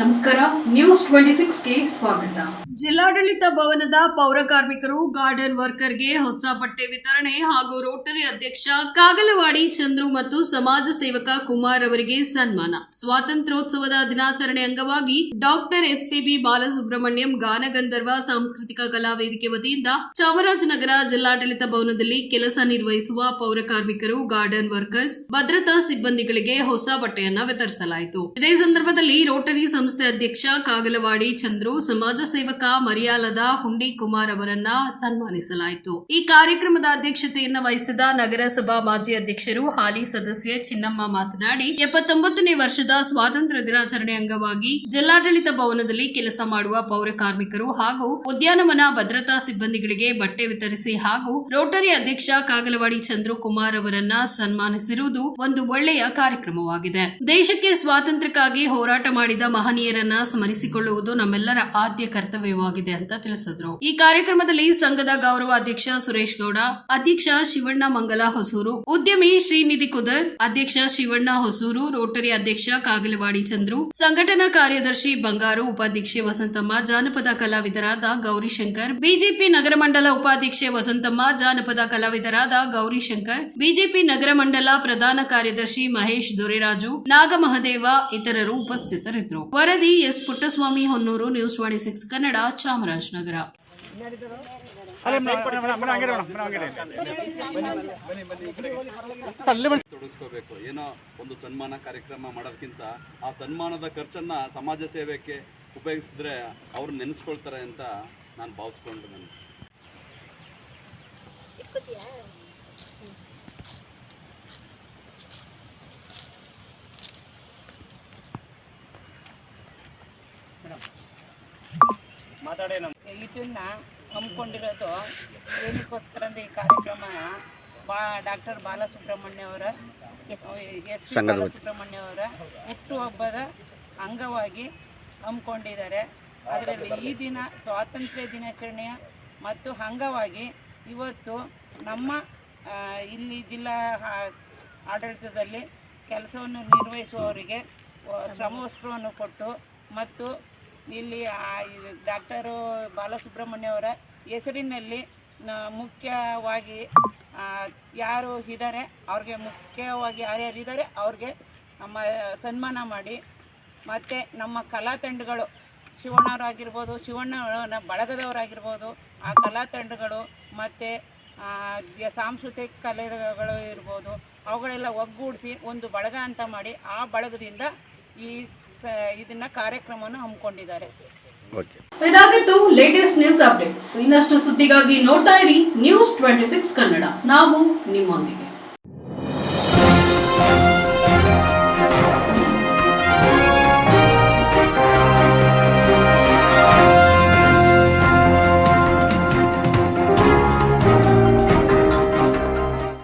ನಮಸ್ಕಾರ news twenty ಸಿಕ್ಸ್ಗೆ ಸ್ವಾಗತ. ಜಿಲ್ಲಾಡಳಿತ ಭವನದ ಪೌರ ಕಾರ್ಮಿಕರು, ಗಾರ್ಡನ್ ವರ್ಕರ್ಗೆ ಹೊಸ ಬಟ್ಟೆ ವಿತರಣೆ ಹಾಗೂ ರೋಟರಿ ಅಧ್ಯಕ್ಷ ಕಾಗಲವಾಡಿ ಚಂದ್ರು ಮತ್ತು ಸಮಾಜ ಸೇವಕ ಕುಮಾರ್ ಅವರಿಗೆ ಸನ್ಮಾನ. ಸ್ವಾತಂತ್ರ್ಯೋತ್ಸವದ ದಿನಾಚರಣೆ ಅಂಗವಾಗಿ ಡಾಕ್ಟರ್ ಎಸ್ಪಿಬಿ ಬಾಲಸುಬ್ರಹ್ಮಣ್ಯಂ ಗಾನಗಂಧರ್ವ ಸಾಂಸ್ಕೃತಿಕ ಕಲಾ ವೇದಿಕೆ ವತಿಯಿಂದ ಚಾಮರಾಜನಗರ ಜಿಲ್ಲಾಡಳಿತ ಭವನದಲ್ಲಿ ಕೆಲಸ ನಿರ್ವಹಿಸುವ ಪೌರ ಕಾರ್ಮಿಕರು, ಗಾರ್ಡನ್ ವರ್ಕರ್ಸ್, ಭದ್ರತಾ ಸಿಬ್ಬಂದಿಗಳಿಗೆ ಹೊಸ ಬಟ್ಟೆಯನ್ನ ವಿತರಿಸಲಾಯಿತು. ಇದೇ ಸಂದರ್ಭದಲ್ಲಿ ರೋಟರಿ ಸಂಸ್ಥೆ ಅಧ್ಯಕ್ಷ ಕಾಗಲವಾಡಿ ಚಂದ್ರು, ಸಮಾಜ ಸೇವಕ ಮರಿಯಾಲದ ಹುಂಡಿ ಕುಮಾರ್ ಅವರನ್ನ ಸನ್ಮಾನಿಸಲಾಯಿತು. ಈ ಕಾರ್ಯಕ್ರಮದ ಅಧ್ಯಕ್ಷತೆಯನ್ನು ವಹಿಸಿದ ನಗರಸಭಾ ಮಾಜಿ ಅಧ್ಯಕ್ಷರು ಹಾಲಿ ಸದಸ್ಯ ಚಿನ್ನಮ್ಮ ಮಾತನಾಡಿ, ಎಪ್ಪತ್ತೊಂಬತ್ತನೇ ವರ್ಷದ ಸ್ವಾತಂತ್ರ್ಯ ದಿನಾಚರಣೆ ಅಂಗವಾಗಿ ಜಿಲ್ಲಾಡಳಿತ ಭವನದಲ್ಲಿ ಕೆಲಸ ಮಾಡುವ ಪೌರ ಕಾರ್ಮಿಕರು ಹಾಗೂ ಉದ್ಯಾನವನ ಭದ್ರತಾ ಸಿಬ್ಬಂದಿಗಳಿಗೆ ಬಟ್ಟೆ ವಿತರಿಸಿ ಹಾಗೂ ರೋಟರಿ ಅಧ್ಯಕ್ಷ ಕಾಗಲವಾಡಿ ಚಂದ್ರು ಕುಮಾರ್ ಅವರನ್ನ ಸನ್ಮಾನಿಸಿರುವುದು ಒಂದು ಒಳ್ಳೆಯ ಕಾರ್ಯಕ್ರಮವಾಗಿದೆ. ದೇಶಕ್ಕೆ ಸ್ವಾತಂತ್ರ್ಯಕ್ಕಾಗಿ ಹೋರಾಟ ಮಾಡಿದ ಮಹನೀಯರನ್ನ ಸ್ಮರಿಸಿಕೊಳ್ಳುವುದು ನಮ್ಮೆಲ್ಲರ ಆದ್ಯ ಕರ್ತವ್ಯವಾಗಿದೆ ಅಂತ ತಿಳಿಸಿದ್ರು. ಈ ಕಾರ್ಯಕ್ರಮದಲ್ಲಿ ಸಂಘದ ಗೌರವ ಅಧ್ಯಕ್ಷ ಸುರೇಶ್ ಗೌಡ, ಅಧ್ಯಕ್ಷ ಶಿವಣ್ಣ ಮಂಗಲ ಹೊಸೂರು, ಉದ್ಯಮಿ ಶ್ರೀನಿಧಿ ಕುದರ್, ಅಧ್ಯಕ್ಷ ಶಿವಣ್ಣ ಹೊಸೂರು, ರೋಟರಿ ಅಧ್ಯಕ್ಷ ಕಾಗಲವಾಡಿ ಚಂದ್ರು, ಸಂಘಟನಾ ಕಾರ್ಯದರ್ಶಿ ಬಂಗಾರು, ಉಪಾಧ್ಯಕ್ಷೆ ವಸಂತಮ್ಮ, ಜಾನಪದ ಕಲಾವಿದರಾದ ಗೌರಿಶಂಕರ್ ಬಿಜೆಪಿ ನಗರ ಮಂಡಲ ಉಪಾಧ್ಯಕ್ಷೆ ವಸಂತಮ್ಮ, ಜಾನಪದ ಕಲಾವಿದರಾದ ಗೌರಿಶಂಕರ್ ಬಿಜೆಪಿ ನಗರ ಮಂಡಲ ಪ್ರಧಾನ ಕಾರ್ಯದರ್ಶಿ ಮಹೇಶ್ ದೊರೆರಾಜು, ನಾಗಮಹದೇವ ಇತರರು ಉಪಸ್ಥಿತರಿದ್ದರು. ವರದಿ S. Puttaswamy Honnur news twenty six Kannada Chamarajanagar. ತೊಡಗಿಸ್ಕೋಬೇಕು. ಏನೋ ಒಂದು ಸನ್ಮಾನ ಕಾರ್ಯಕ್ರಮ ಮಾಡೋದಕ್ಕಿಂತ ಆ ಸನ್ಮಾನದ ಖರ್ಚನ್ನ ಸಮಾಜ ಸೇವೆಗೆ ಉಪಯೋಗಿಸಿದ್ರೆ ಅವ್ರು ನೆನೆಸ್ಕೊಳ್ತಾರೆ ಅಂತ ನಾನು ಭಾವಿಸ್ಕೊಂಡು ನಾನು. ಇದನ್ನ ಹಮ್ಮಿಕೊಂಡಿರೋದು ಏನಕ್ಕೋಸ್ಕರ ಅಂದರೆ ಈ ಕಾರ್ಯಕ್ರಮ ಬಾ ಡಾಕ್ಟರ್ ಬಾಲಸುಬ್ರಹ್ಮಣ್ಯ ಅವರ ಎಸ್ ಬಾಲಸುಬ್ರಹ್ಮಣ್ಯ ಅವರ ಹುಟ್ಟುಹಬ್ಬದ ಅಂಗವಾಗಿ ಹಮ್ಮಿಕೊಂಡಿದ್ದಾರೆ. ಅದರಲ್ಲಿ ಈ ದಿನ ಸ್ವಾತಂತ್ರ್ಯ ದಿನಾಚರಣೆಯ ಮತ್ತು ಅಂಗವಾಗಿ ಇವತ್ತು ನಮ್ಮ ಇಲ್ಲಿ ಜಿಲ್ಲಾ ಆಡಳಿತದಲ್ಲಿ ಕೆಲಸವನ್ನು ನಿರ್ವಹಿಸುವವರಿಗೆ ಶ್ರಮವಸ್ತ್ರವನ್ನು ಕೊಟ್ಟು ಮತ್ತು ಇಲ್ಲಿ ಡಾಕ್ಟರು ಬಾಲಸುಬ್ರಹ್ಮಣ್ಯ ಅವರ ಹೆಸರಿನಲ್ಲಿ ಮುಖ್ಯವಾಗಿ ಯಾರು ಇದ್ದಾರೆ ಅವ್ರಿಗೆ ಮುಖ್ಯವಾಗಿ ಯಾರ್ಯಾರು ಇದ್ದಾರೆ ಅವ್ರಿಗೆ ನಮ್ಮ, ಸನ್ಮಾನ ಮಾಡಿ. ಮತ್ತು ನಮ್ಮ ಕಲಾ ತಂಡಗಳು, ಶಿವಣ್ಣವರಾಗಿರ್ಬೋದು ಶಿವಣ್ಣ ಬಳಗದವರಾಗಿರ್ಬೋದು, ಆ ಕಲಾ ತಂಡಗಳು, ಮತ್ತು ಸಾಂಸ್ಕೃತಿಕ ಕಲೆಗಳು ಇರ್ಬೋದು, ಅವುಗಳೆಲ್ಲ ಒಗ್ಗೂಡಿಸಿ ಒಂದು ಬಳಗ ಅಂತ ಮಾಡಿ ಆ ಬಳಗದಿಂದ ಈ ಇದನ್ನ ಕಾರ್ಯಕ್ರಮವನ್ನು ಹಮ್ಮಿಕೊಂಡಿದ್ದಾರೆ. ಇದಾಗಿತ್ತು ಲೇಟೆಸ್ಟ್ ನ್ಯೂಸ್ ಅಪ್ಡೇಟ್ಸ್ ಇನ್ನಷ್ಟು ಸುದ್ದಿಗಾಗಿ ನೋಡ್ತಾ ಇರಿ ನ್ಯೂಸ್ ಟ್ವೆಂಟಿ ಸಿಕ್ಸ್ ಕನ್ನಡ. ನಾವು ನಿಮ್ಮೊಂದಿಗೆ.